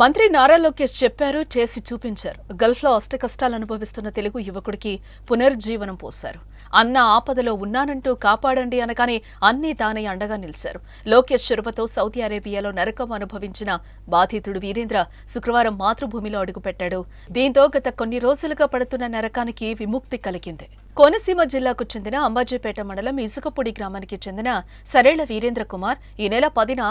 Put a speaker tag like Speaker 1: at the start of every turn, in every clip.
Speaker 1: మంత్రి నారా లోకేష్ చెప్పారు చేసి చూపించారు. గల్ఫ్లో అష్ట కష్టాలు అనుభవిస్తున్న తెలుగు యువకుడికి పునర్జీవనం పోశారు. అన్న ఆపదలో ఉన్నానంటూ కాపాడండి అనగానే అన్నీ తానే అండగా నిలిచారు. లోకేష్ చొరవతో సౌదీ అరేబియాలో నరకం అనుభవించిన బాధితుడు వీరేంద్ర శుక్రవారం మాతృభూమిలో అడుగుపెట్టాడు. దీంతో గత కొన్ని రోజులుగా పడుతున్న నరకానికి విముక్తి కలిగింది. కోనసీమ జిల్లాకు చెందిన అంబాజీపేట మండలం ఇసుకపూడి గ్రామానికి చెందిన సరేళ్ళ వీరేంద్ర కుమార్ ఈ నెల పదిన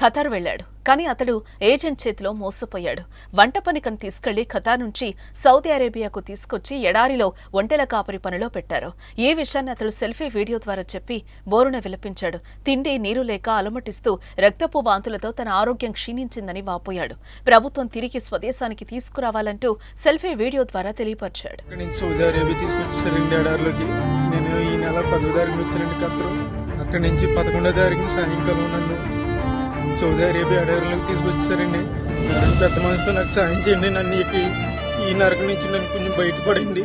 Speaker 1: ఖతార్ వెళ్ళాడు కానీ అతడు ఏజెంట్ చేతిలో మోసపోయాడు. వంట పనికను తీసుకెళ్ళి ఖతార్ నుంచి సౌదీ అరేబియాకు తీసుకొచ్చి ఎడారిలో ఒంటెల కాపరి పనిలో పెట్టారు. ఈ విషయాన్ని అతడు సెల్ఫీ వీడియో ద్వారా చెప్పి బోరున విలపించాడు. తిండి నీరు లేక అలమటిస్తూ రక్తపు వాంతులతో తన ఆరోగ్యం క్షీణించిందని వాపోయాడు. ప్రభుత్వం తిరిగి స్వదేశానికి తీసుకురావాలంటూ సెల్ఫీ వీడియో ద్వారా తెలియపరిచాడు.
Speaker 2: ఇక్కడ నేను ఈ నెల పదో తారీఖు వచ్చానండి ఖత్తరు. అక్కడి నుంచి పదకొండో తారీఖు సాయంకాలం నన్ను సౌదీ అరేబియా ఎడారిలోకి తీసుకొచ్చేసారండి. పెద్ద మనసుతో నాకు సాయం చేయండి. నన్ను ఈ ఈ నరకం నుంచి నన్ను కొంచెం బయటపడండి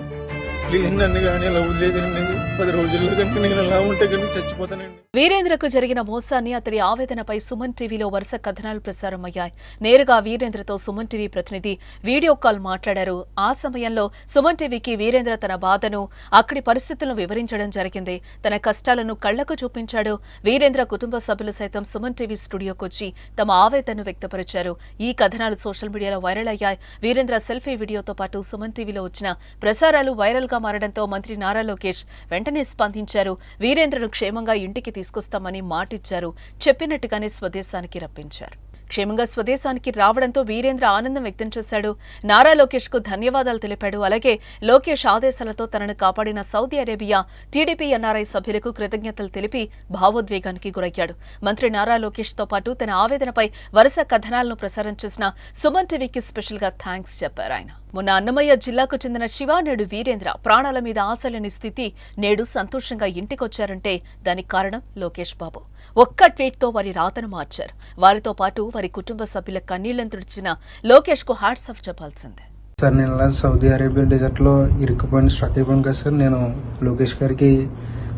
Speaker 1: వీరేంద్రకు జరిగిన మోసాన్ని అతడి ఆవేదనపై సుమన్ టీవీలో వరుస కథనాలు ప్రసారమయ్యాయి నేరుగా వీరేంద్రతో సుమన్ టీవీ ప్రతినిధి వీడియో కాల్ మాట్లాడారు ఆ సమయంలో సుమన్ టీవీకి వీరేంద్ర తన బాధను అక్కడి పరిస్థితులను వివరించడం జరిగింది తన కష్టాలను కళ్ళకు చూపించాడు వీరేంద్ర కుటుంబ సభ్యులు సైతం సుమన్ టీవీ స్టూడియోకి వచ్చి తమ ఆవేదనను వ్యక్తపరిచారు ఈ కథనాలు సోషల్ మీడియాలో వైరల్ అయ్యాయి వీరేంద్ర సెల్ఫీ వీడియోతో పాటు సుమన్ టీవీలో వచ్చిన ప్రసారాలు వైరల్గా మారడంతో మంత్రి నారా లోకేష్ వెంటనే స్పందించారు. వీరేంద్రను క్షేమంగా ఇంటికి తీసుకొస్తామని మాటిచ్చారు. చెప్పినట్టుగానే స్వదేశానికి రప్పించారు. క్షేమంగా స్వదేశానికి రావడంతో వీరేంద్ర ఆనందం వ్యక్తం చేశాడు. నారా లోకేష్కు ధన్యవాదాలు తెలిపాడు. అలాగే లోకేష్ ఆదేశాలతో తనను కాపాడిన సౌదీ అరేబియా టీడీపీ ఎన్ఆర్ఐ సభ్యులకు కృతజ్ఞతలు తెలిపి భావోద్వేగానికి గురయ్యాడు. మంత్రి నారా లోకేష్తో పాటు తన ఆవేదనపై వరుస కథనాలను ప్రసారం చేసిన సుమన్ టీవీకి స్పెషల్గా థ్యాంక్స్ చెప్పారు ఆయన. మొన్న అన్నమయ్య జిల్లాకు చెందిన శివ నేడు వీరేంద్ర ప్రాణాల మీద ఆశలేని స్థితి నేడు సంతోషంగా ఇంటికొచ్చారంటే దానికి కారణం లోకేష్ బాబు. ఒక్క ట్వీట్తో వారి రాతను మార్చారు. వారితో పాటు వారి కుటుంబ సభ్యుల కన్నీళ్ళను తుడిచిన లోకేష్కు ఆఫ్ చెప్పాల్సిందే.
Speaker 3: సార్ నేను సౌదీ అరేబియా డెజర్ట్లో ఇరుక్కుపోయిన స్ట్రక్ అయిపోయాను కదా సార్ నేను లోకేష్ గారికి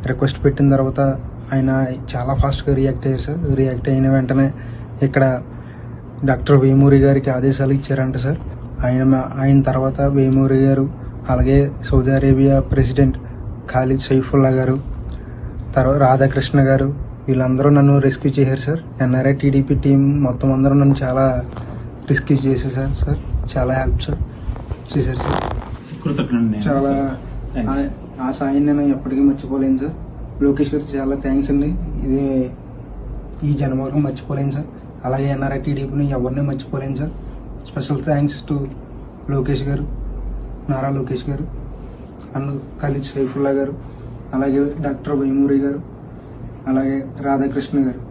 Speaker 3: రిక్వెస్ట్ పెట్టిన తర్వాత ఆయన చాలా ఫాస్ట్గా రియాక్ట్ అయ్యారు సార్. రియాక్ట్ అయిన వెంటనే ఇక్కడ డాక్టర్ వేమూరి గారికి ఆదేశాలు ఇచ్చారంట సార్. ఆయన ఆయన తర్వాత వేమూరి గారు అలాగే Saudi Arabia president Khalid Saifullah garu తర్వాత రాధాకృష్ణ గారు వీళ్ళందరూ నన్ను రెస్క్యూ చేశారు సార్. ఎన్ఆర్ఐ టీడీపీ టీం మొత్తం అందరూ నన్ను చాలా రెస్క్యూ చేసేసారు సార్. చాలా హెల్ప్ సార్ చేశారు సార్. చాలా. ఆ- సాయం నేను ఎప్పటికీ మర్చిపోలేను సార్. లోకేష్ గారికి చాలా థ్యాంక్స్ అండి. ఇది ఈ జన్మకు మర్చిపోలేను సార్. అలాగే ఎన్ఆర్ఐ టీడీపీని ఎవరిని మర్చిపోలేను sir. Special thanks to Lokesh గారు నారా లోకేష్ గారు అండ్ ఖలీద్ సైఫుల్లా గారు అలాగే డాక్టర్ వైమూరి గారు అలాగే రాధాకృష్ణ గారు.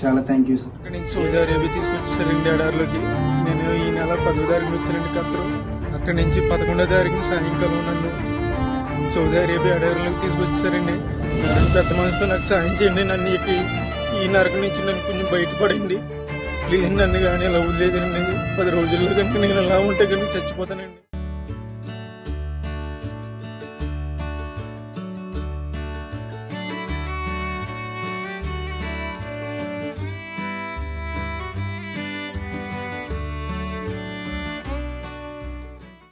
Speaker 3: చాలా థ్యాంక్ యూ సార్.
Speaker 2: ఇక్కడ నుంచి సౌదీ అరేబియా తీసుకొచ్చేసారండి ఎడారిలోకి నేను ఈ నెల పదో తారీఖు వచ్చానండి ఖత్తరు అక్కడ నుంచి పదకొండో తారీఖు సాయంకాలం నన్ను సౌదీ అరేబియా ఎడారిలోకి తీసుకొచ్చేసారండి. పెద్ద మనసుతో నాకు సాయం చేయండి. నన్ను ఈ ఈ నరకం నుంచి నన్ను కొంచెం బయటపడండి ప్లీజ్ నన్ను కానీ లవ్ వదిలేదండి పది రోజుల్లో కంటే నేను ఎలా ఉంటే కనుక చచ్చిపోతానండి.